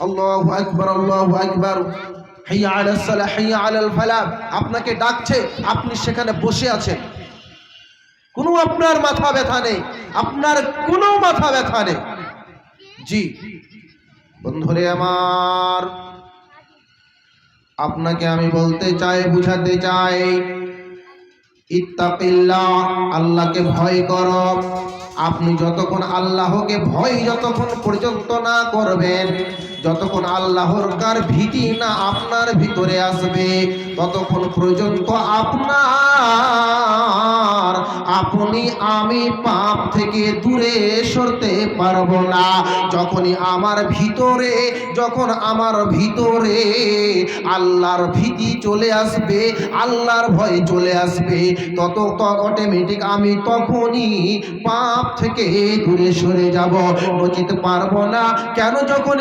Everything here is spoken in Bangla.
আল্লাহু আকবার, আল্লাহ আকবার। হাইয়া আলাস সালাহ হাইয়া আলাল ফালাহ আপনাকে ডাকছে, আপনি সেখানে বসে আছেন। কোনো আপনার মাথা ব্যথা নেই, আপনার কোনো মাথা ব্যথা নেই। জি। বন্ধুরে আমার, আপনাকে আমি বলতে চাই, বুঝাতে চাই ইত্তাকিল্লাহ, আল্লাহকে ভয় করো। আপনি যতক্ষণ আল্লাহকে ভয় যতক্ষণ পর্যন্ত না করবেন, যতক্ষণ আল্লাহর কার ভীতি না আপনার ভিতরে আসবে, ততক্ষণ পর্যন্ত আপনার, আপনি আমি পাপ থেকে দূরে সরতে পারব না। যখনই আমার ভিতরে, যখন আমার ভিতরে আল্লাহর ভীতি চলে আসবে, আল্লাহর ভয় চলে আসবে। তত অটোমেটিক আমি তখনই পাপ থেকে দূরে সরে যাব। বচিত পারব না। কেন যখন